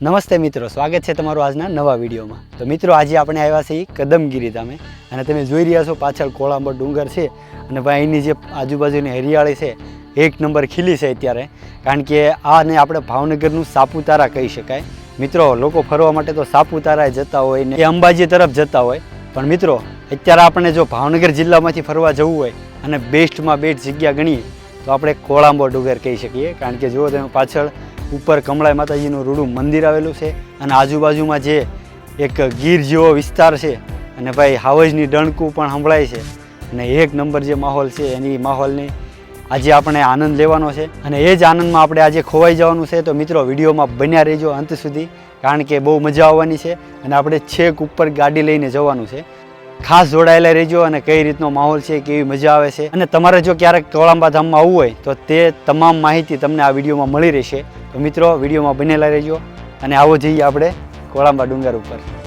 નમસ્તે મિત્રો, સ્વાગત છે તમારું આજના નવા વિડીયોમાં. તો મિત્રો, આજે આપણે આવ્યા છીએ કદમગીરી ધામે અને તમે જોઈ રહ્યા છો પાછળ કોળાંબર ડુંગર છે અને ભાઈ અહીંની જે આજુબાજુની હરિયાળી છે, એક નંબર ખીલી છે અત્યારે. કારણ કે આને આપણે ભાવનગરનું સાપુતારા કહી શકાય. મિત્રો, લોકો ફરવા માટે તો સાપુતારાએ જતા હોય ને એ અંબાજી તરફ જતા હોય. પણ મિત્રો, અત્યારે આપણે જો ભાવનગર જિલ્લામાંથી ફરવા જવું હોય અને બેસ્ટમાં બેસ્ટ જગ્યા ગણીએ, તો આપણે કોળાંબો ડુંગર કહી શકીએ. કારણ કે જુઓ તમે પાછળ ઉપર કમળાઈ માતાજીનું રૂડું મંદિર આવેલું છે અને આજુબાજુમાં જે એક ગીર જેવો વિસ્તાર છે અને ભાઈ હાવજની ડણકું પણ સંભળાય છે અને એક નંબર જે માહોલ છે એની માહોલની આજે આપણે આનંદ લેવાનો છે અને એ જ આનંદમાં આપણે આજે ખોવાઈ જવાનું છે તો મિત્રો વિડીયોમાં બન્યા રહેજો અંત સુધી કારણ કે બહુ મજા આવવાની છે અને આપણે છેક ઉપર ગાડી લઈને જવાનું છે ખાસ જોડાયેલા રહેજો અને કઈ રીતનો માહોલ છે, કેવી મજા આવે છે. અને તમારે જો ક્યારેક કોળંબા ધામમાં આવવું હોય, તો તે તમામ માહિતી તમને આ વિડીયોમાં મળી રહેશે. તો મિત્રો, વિડીયોમાં બનેલા રહેજો અને આવો જઈએ આપણે કોળંબા ડુંગર ઉપર.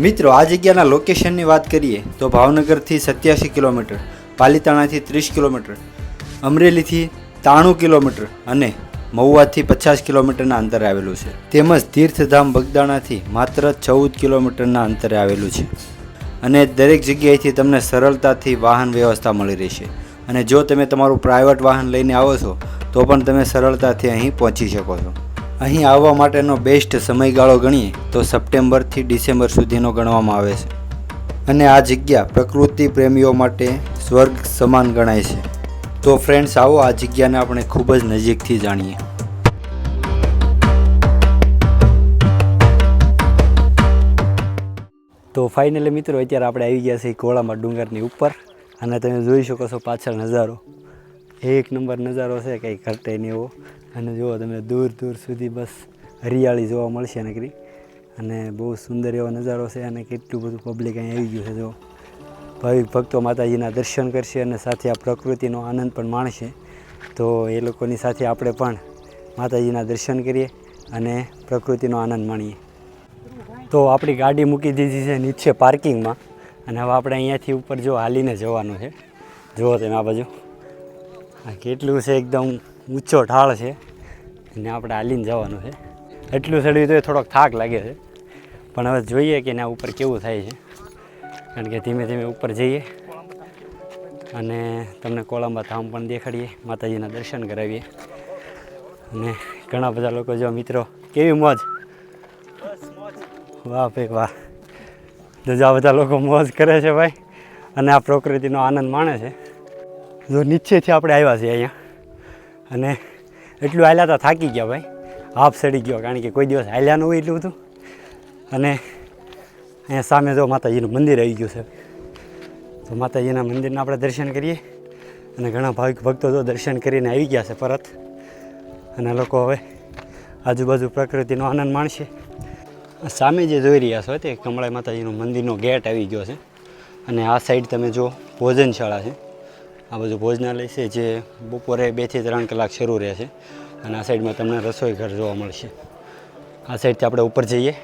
મિત્રો, આ જગ્યાના લોકેશનની વાત કરીએ તો ભાવનગરથી સત્યાસી કિલોમીટર, પાલીતાણાથી ત્રીસ કિલોમીટર, અમરેલીથી ત્રાણું કિલોમીટર અને મહુવાથી પચાસ કિલોમીટરના અંતરે આવેલું છે. તેમજ તીર્થધામ બગદાણાથી માત્ર ચૌદ કિલોમીટરના અંતરે આવેલું છે. અને દરેક જગ્યાએથી તમને સરળતાથી વાહન વ્યવસ્થા મળી રહેશે. અને જો તમે તમારું પ્રાઇવેટ વાહન લઈને આવો છો, તો પણ તમે સરળતાથી અહીં પહોંચી શકો છો. અહીં આવવા માટેનો બેસ્ટ સમયગાળો ગણીએ તો સપ્ટેમ્બરથી ડિસેમ્બર સુધીનો ગણવામાં આવે છે. અને આ જગ્યા પ્રકૃતિ પ્રેમીઓ માટે સ્વર્ગ સમાન ગણાય છે. તો ફ્રેન્ડ્સ આવો આ જગ્યાને આપણે ખૂબ જ નજીકથી જાણીએ. તો ફાઇનલી મિત્રો, અત્યારે આપણે આવી ગયા છીએ કોળામાં ડુંગરની ઉપર અને તમે જોઈ શકો છો પાછળ નજારો. એક નંબર નજારો છે, કંઈ ઘટે નહીં એવો. અને જુઓ તમે દૂર દૂર સુધી બસ હરિયાળી જોવા મળશે નકરી અને બહુ સુંદર એવો નજારો છે અને કેટલું બધું પબ્લિક અહીં આવી ગયું છે જો ભાવિક ભક્તો માતાજીના દર્શન કરશે અને સાથે આ પ્રકૃતિનો આનંદ પણ માણશે. તો એ લોકોની સાથે આપણે પણ માતાજીના દર્શન કરીએ અને પ્રકૃતિનો આનંદ માણીએ. તો આપણી ગાડી મૂકી દીધી છે નીચે પાર્કિંગમાં. અને હવે આપણે અહીંયાથી ઉપર જો હાલીને જવાનું છે. જુઓ તમે આ બાજુ. કેટલું છે એકદમ ઊંચો ઢાળ છે અને આપણે હાલીને જવાનું છે. એટલું ચડ્યું તો થોડોક થાક લાગે છે. પણ હવે જોઈએ કે એના ઉપર કેવું થાય છે. કારણ કે ધીમે ધીમે ઉપર જઈએ અને તમને કોળંબા ધામ પણ દેખાડીએ, માતાજીના દર્શન કરાવીએ. અને ઘણા બધા લોકો જો મિત્રો, કેવી મોજ? વાહ ભાઈ વાહ. બીજા બધા લોકો મોજ કરે છે ભાઈ. અને આ પ્રકૃતિનો આનંદ માણે છે. જો નીચેથી આપણે આવ્યા છીએ અહીંયા. અને એટલું હાલ્યા તો થાકી ગયા ભાઈ. હાફ સડી ગયો, કારણ કે કોઈ દિવસ હાલ્યા ન હોય એટલું બધું. અને અહીંયા સામે જો માતાજીનું મંદિર આવી ગયું છે. તો માતાજીના મંદિરના આપણે દર્શન કરીએ. અને ઘણા ભાવિક ભક્તો જો દર્શન કરીને આવી ગયા છે પરત. અને લોકો હવે આજુબાજુ પ્રકૃતિનો આનંદ માણશે. સામે જે જોઈ રહ્યા છો તે કમળાઈ માતાજીનું મંદિરનો ગેટ આવી ગયો છે. અને આ સાઈડ તમે જો ભોજનશાળા છે. આ બધું ભોજનાલય છે, જે બપોરે બેથી ત્રણ કલાક શરૂ રહે છે અને આ સાઈડમાં તમને રસોઈ ઘર જોવા મળશે. આ સાઈડથી આપણે ઉપર જઈએ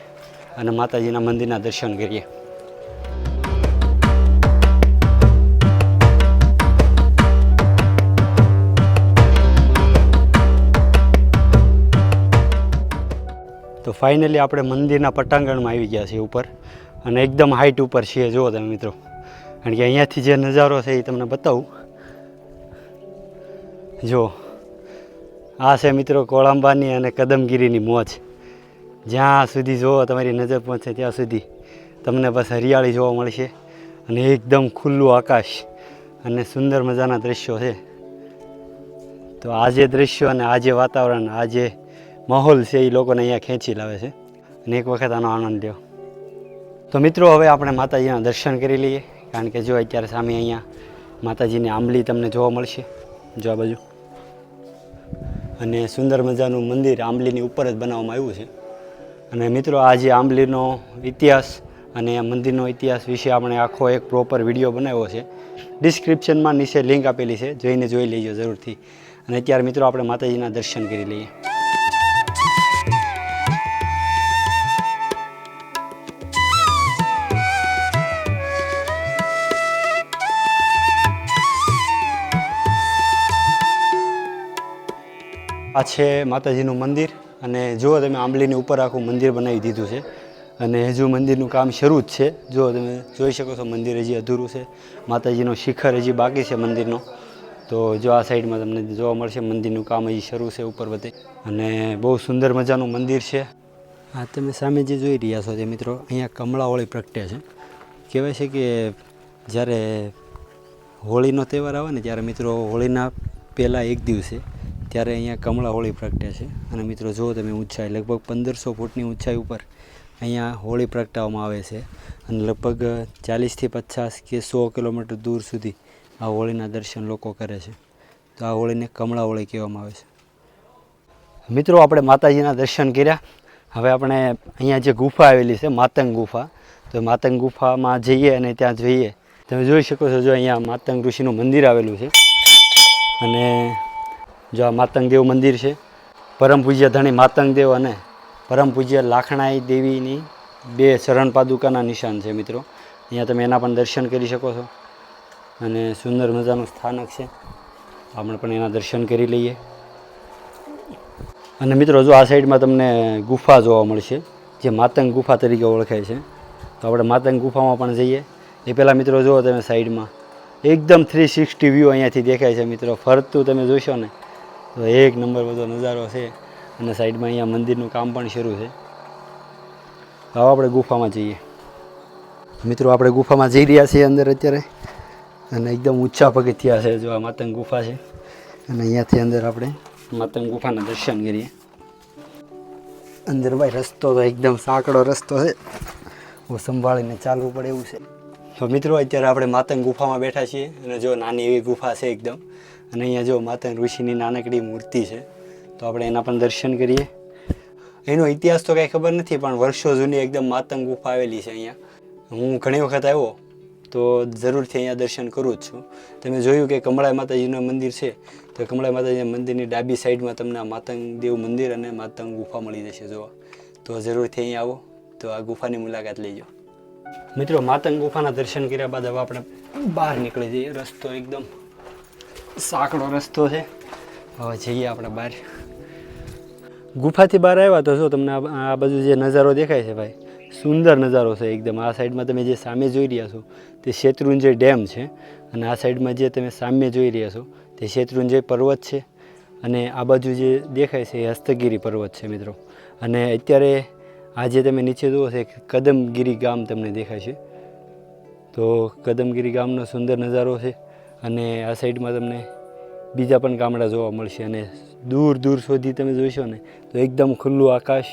અને માતાજીના મંદિરના દર્શન કરીએ. તો ફાઇનલી આપણે મંદિરના પટાંગણમાં આવી ગયા છીએ ઉપર અને એકદમ હાઈટ ઉપર છીએ. જુઓ તમે મિત્રો. કારણ કે અહીંયાથી જે નજારો છે એ તમને બતાવું. જો, આ છે મિત્રો કોળંબાની અને કદમગીરીની મોજ. જ્યાં સુધી જુઓ તમારી નજર પહોંચે ત્યાં સુધી તમને બસ હરિયાળી જોવા મળશે અને એકદમ ખુલ્લું આકાશ અને સુંદર મજાના દૃશ્યો છે. તો આ જે દૃશ્યો અને આ જે વાતાવરણ, આ જે માહોલ છે એ લોકોને અહીંયા ખેંચી લાવે છે. અને એક વખત આનો આનંદ લ્યો. તો મિત્રો, હવે આપણે માતાજીના દર્શન કરી લઈએ. કારણ કે જો અત્યારે સામે અહીંયા માતાજીની આંબલી તમને જોવા મળશે. જો આ બાજુ. અને સુંદર મજાનું મંદિર આંબલીની ઉપર જ બનાવવામાં આવ્યું છે. અને મિત્રો, આ જે આંબલીનો ઇતિહાસ અને મંદિરનો ઇતિહાસ વિશે આપણે આખો એક પ્રોપર વીડિયો બનાવ્યો છે. ડિસ્ક્રિપ્શનમાં નીચે લિંક આપેલી છે. જોઈને જોઈ લેજો જરૂરથી. અને અત્યારે મિત્રો, આપણે માતાજીના દર્શન કરી લઈએ. આ છે માતાજીનું મંદિર અને જુઓ તમે આંબલીની ઉપર આખું મંદિર બનાવી દીધું છે અને હજુ મંદિરનું કામ શરૂ જ છે. જો તમે જોઈ શકો છો મંદિર હજી અધૂરું છે. માતાજીનો શિખર હજી બાકી છે મંદિરનો. તો જો આ સાઈડમાં તમને જોવા મળશે મંદિરનું કામ હજી શરૂ છે ઉપર બધે. અને બહુ સુંદર મજાનું મંદિર છે. આ તમે સામે જે જોઈ રહ્યા છો તે મિત્રો, અહીંયા કમળાવળી પ્રગટે છે. કહેવાય છે કે જ્યારે હોળીનો તહેવાર આવે ને ત્યારે મિત્રો હોળીના પહેલાં એક દિવસે ત્યારે અહીંયા કમળા હોળી પ્રગટે છે. અને મિત્રો જો તમે ઊંચાઈ લગભગ પંદરસો ફૂટની ઊંચાઈ ઉપર અહીંયા હોળી પ્રગટાવવામાં આવે છે. અને લગભગ ચાલીસથી પચાસ કે સો કિલોમીટર દૂર સુધી આ હોળીના દર્શન લોકો કરે છે. તો આ હોળીને કમળા હોળી કહેવામાં આવે છે. મિત્રો, આપણે માતાજીના દર્શન કર્યા. હવે આપણે અહીંયા જે ગુફા આવેલી છે, માતંગ ગુફા. તો માતંગ ગુફામાં જઈએ અને ત્યાં જોઈએ. તમે જોઈ શકો છો, જો અહીંયા માતંગ ઋષિનું મંદિર આવેલું છે. અને જો આ માતંગ દેવ મંદિર છે, પરમ પૂજ્ય ધણી માતંગ દેવ અને પરમ પૂજ્ય લાખણાઈ દેવીની બે શરણ પાદુકાના નિશાન છે મિત્રો. અહીંયા તમે એના પણ દર્શન કરી શકો છો. અને સુંદર મજાનું સ્થાનક છે. આપણે પણ એના દર્શન કરી લઈએ. અને મિત્રો જો આ સાઈડમાં તમને ગુફા જોવા મળશે, જે માતંગ ગુફા તરીકે ઓળખાય છે. તો આપણે માતંગ ગુફામાં પણ જઈએ. એ પહેલાં મિત્રો જુઓ તમે સાઈડમાં. એકદમ થ્રી સિક્સટી વ્યૂ અહીંયાથી દેખાય છે મિત્રો. ફરતું તમે જોશો ને તો એક નંબર બધો નજારો છે અને સાઈડમાં અહીંયા મંદિરનું કામ પણ શરૂ છે. તો આપણે ગુફામાં જઈએ. મિત્રો, આપણે ગુફામાં જઈ રહ્યા છીએ અંદર અત્યારે. અને એકદમ ઊંચા પગથિયા છે જો આ માતંગ ગુફા છે. અને અહીંયાથી અંદર આપણે માતંગ ગુફાના દર્શન કરીએ. અંદર ભાઈ રસ્તો તો એકદમ સાંકડો રસ્તો છે. બહુ સંભાળીને ચાલવું પડે એવું છે. તો મિત્રો, અત્યારે આપણે માતંગ ગુફામાં બેઠા છીએ. અને જો નાની એવી ગુફા છે એકદમ. અને અહીંયા જો માતા ઋષિની નાનકડી મૂર્તિ છે, તો આપણે એના પણ દર્શન કરીએ. એનો ઇતિહાસ તો કાંઈ ખબર નથી, પણ વર્ષો જૂની એકદમ માતંગ ગુફા આવેલી છે અહીંયા. હું ઘણી વખત આવ્યો, તો જરૂરથી અહીંયા દર્શન કરું જ છું. તમે જોયું કે કમળા માતાજીનું મંદિર છે, તો કમળા માતાજીના મંદિરની ડાબી સાઈડમાં તમને માતંગ દેવ મંદિર અને માતંગ ગુફા મળી જશે, જોવા. તો જરૂરથી અહીંયા આવો, તો આ ગુફાની મુલાકાત લેજો. મિત્રો, માતંગ ગુફાના દર્શન કર્યા બાદ હવે આપણે બહાર નીકળી જઈએ, રસ્તો એકદમ સાંકડો રસ્તો છે. હવે જઈએ આપણે બહાર. ગુફાથી બહાર આવ્યા તો જો તમને આ બાજુ જે નજારો દેખાય છે ભાઈ, સુંદર નજારો છે એકદમ. આ સાઈડમાં તમે જે સામે જોઈ રહ્યા છો, તે શેત્રુંજય ડેમ છે. અને આ સાઈડમાં જે તમે સામે જોઈ રહ્યા છો, તે શેત્રુંજય પર્વત છે. અને આ બાજુ જે દેખાય છે એ હસ્તગીરી પર્વત છે મિત્રો. અને અત્યારે આ જે તમે નીચે જુઓ છો, એક કદમગીરી ગામ તમને દેખાય છે. તો કદમગીરી ગામનો સુંદર નજારો છે. અને આ સાઈડમાં તમને બીજા પણ ગામડા જોવા મળશે અને દૂર દૂર સુધી તમે જોઈશો ને, તો એકદમ ખુલ્લું આકાશ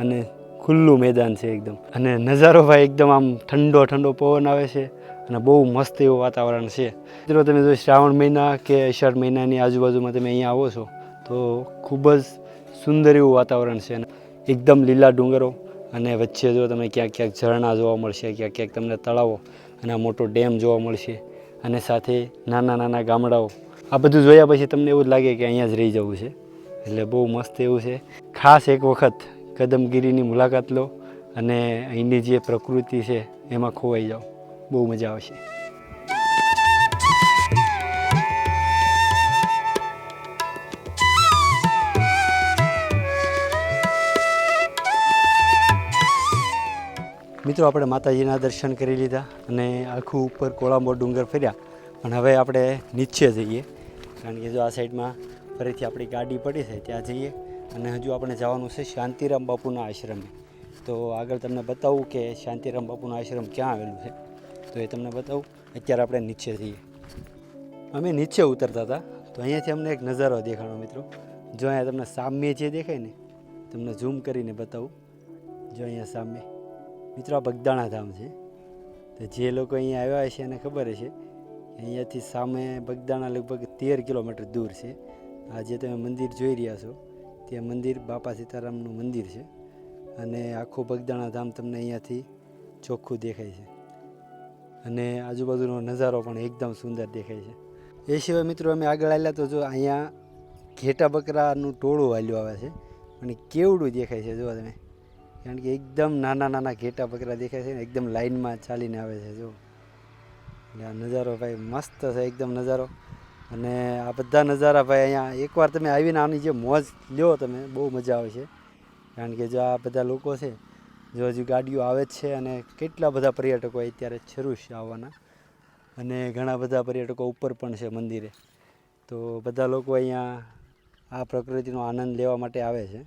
અને ખુલ્લું મેદાન છે એકદમ. અને નજારો ભાઈ એકદમ આમ ઠંડો ઠંડો પવન આવે છે અને બહુ મસ્ત એવું વાતાવરણ છે. મિત્રો, તમે જો શ્રાવણ મહિના કે અષાઢ મહિનાની આજુબાજુમાં તમે અહીંયા આવો છો, તો ખૂબ જ સુંદર એવું વાતાવરણ છે અને એકદમ લીલા ડુંગરો અને વચ્ચે જો તમને ક્યાંક ક્યાંક ઝરણા જોવા મળશે, ક્યાંક ક્યાંક તમને તળાવો અને મોટો ડેમ જોવા મળશે. અને સાથે નાના નાના ગામડાઓ. આ બધું જોયા પછી તમને એવું જ લાગે કે અહીંયા જ રહી જવું છે. એટલે બહુ મસ્ત એવું છે. ખાસ એક વખત કદમગીરીની મુલાકાત લો અને અહીંની જે પ્રકૃતિ છે એમાં ખોવાઈ જાઓ. બહુ મજા આવશે. મિત્રો, આપણે માતાજીના દર્શન કરી લીધા અને આખું ઉપર કોળાંબો ડુંગર ફર્યા. પણ હવે આપણે નીચે જઈએ. કારણ કે જો આ સાઈડમાં ફરીથી આપણી ગાડી પડી છે, ત્યાં જઈએ. અને હજુ આપણે જવાનું છે શાંતિરામ બાપુના આશ્રમે. તો આગળ તમને બતાવું કે શાંતિરામ બાપુનો આશ્રમ ક્યાં આવેલું છે. તો એ તમને બતાવું. અત્યારે આપણે નીચે જઈએ. અમે નીચે ઉતરતા હતા. તો અહીંયાથી અમને એક નજારો દેખાણો મિત્રો. જો અહીંયા તમને સામે જે દેખાય ને, તમને ઝૂમ કરીને બતાવું. જો અહીંયા સામે. મિત્રો બગદાણા ધામ છે. તો જે લોકો અહીંયા આવ્યા છે એને ખબર હશે અહીંયાથી સામે બગદાણા લગભગ તેર કિલોમીટર દૂર છે. આ જે તમે મંદિર જોઈ રહ્યા છો. તે મંદિર બાપા સીતારામનું મંદિર છે. અને આખું બગદાણા ધામ તમને અહીંયાથી ચોખ્ખું દેખાય છે. અને આજુબાજુનો નજારો પણ એકદમ સુંદર દેખાય છે. એ સિવાય મિત્રો અમે આગળ આવ્યા તો જો અહીંયા ઘેટા બકરાનું ટોળું હાલ્યું આવે છે. અને કેવડું દેખાય છે જો તમે. કારણ કે એકદમ નાના નાના ઘેટા બકરા દેખાય છે ને, એકદમ લાઇનમાં ચાલીને આવે છે, જો. એટલે આ નજારો ભાઈ મસ્ત છે, એકદમ નજારો. અને આ બધા નજારા ભાઈ અહીંયા, એકવાર તમે આવીને આની જે મોજ લ્યો તમે, બહુ મજા આવે છે. કારણ કે જો આ બધા લોકો છે, જો હજુ ગાડીઓ આવે જ છે અને કેટલા બધા પર્યટકો અત્યારે શરૂ છે આવવાના. અને ઘણા બધા પર્યટકો ઉપર પણ છે મંદિરે. તો બધા લોકો અહીંયા આ પ્રકૃતિનો આનંદ લેવા માટે આવે છે.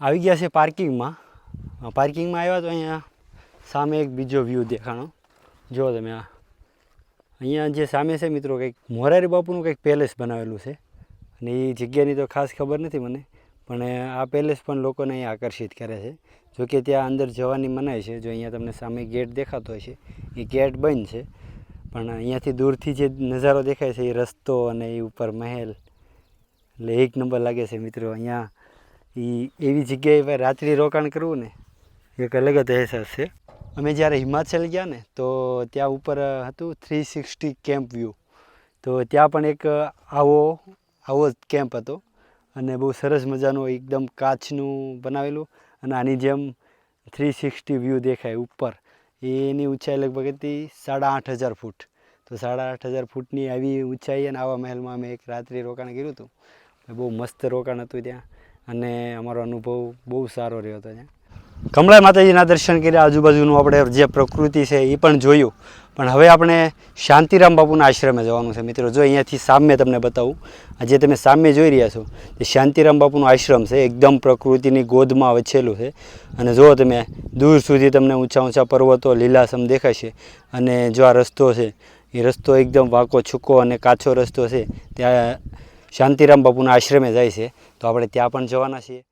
આવી ગયા છે પાર્કિંગમાં. પાર્કિંગમાં આવ્યા તો અહીંયા સામે એક બીજો વ્યૂ દેખાણો. જુઓ તમે આ. અહીંયા જે સામે છે મિત્રો, કંઈક મોરારી બાપુનું કંઈક પેલેસ બનાવેલું છે. અને એ જગ્યાની તો ખાસ ખબર નથી મને, પણ આ પેલેસ પણ લોકોને અહીંયા આકર્ષિત કરે છે. જોકે ત્યાં અંદર જવાની મનાય છે, જો અહીંયા તમને સામે ગેટ દેખાતો હોય છે. એ ગેટ બંધ છે, પણ અહીંયાથી દૂરથી જે નજારો દેખાય છે, એ રસ્તો અને એ ઉપર મહેલ. એટલે એક નંબર લાગે છે મિત્રો, અહીંયા એ એવી જગ્યાએ રાત્રિ રોકાણ કરવું ને એક અલગ જ અહેસાસ છે. અમે જ્યારે હિમાચલ ગયા ને, તો ત્યાં ઉપર હતું થ્રી સિક્સટી કેમ્પ વ્યૂ. તો ત્યાં પણ એક આવો આવો જ કેમ્પ હતો. અને બહુ સરસ મજાનું એકદમ કાચનું બનાવેલું અને આની જેમ થ્રી સિક્સટી વ્યૂ દેખાય ઉપર. એની ઊંચાઈ લગભગ હતી સાડા આઠ હજાર ફૂટ. તો સાડા આઠ હજાર ફૂટની આવી ઊંચાઈ અને આવા મહેલમાં અમે એક રાત્રિ રોકાણ કર્યું હતું. બહુ મસ્ત રોકાણ હતું ત્યાં. અને અમારો અનુભવ બહુ સારો રહ્યો હતો ત્યાં. કમળા માતાજીના દર્શન કર્યા, આજુબાજુનું આપણે જે પ્રકૃતિ છે એ પણ જોયું. પણ હવે આપણે શાંતિરામ બાપુના આશ્રમે જવાનું છે. મિત્રો, જો અહીંયાથી સામે તમને બતાવું જે તમે સામે જોઈ રહ્યા છો તે શાંતિરામ બાપુનો આશ્રમ છે. એકદમ પ્રકૃતિની ગોદમાં વછેલું છે. અને જો તમે, દૂર સુધી તમને ઊંચા ઊંચા પર્વતો, લીલાસમ દેખાશે. અને જો આ રસ્તો છે, એ રસ્તો એકદમ વાંકો, છૂકો અને કાચો રસ્તો છે, ત્યાં શાંતિરામ બાપુના આશ્રમે જાય છે. તો આપણે ત્યાં પણ જવાના છીએ.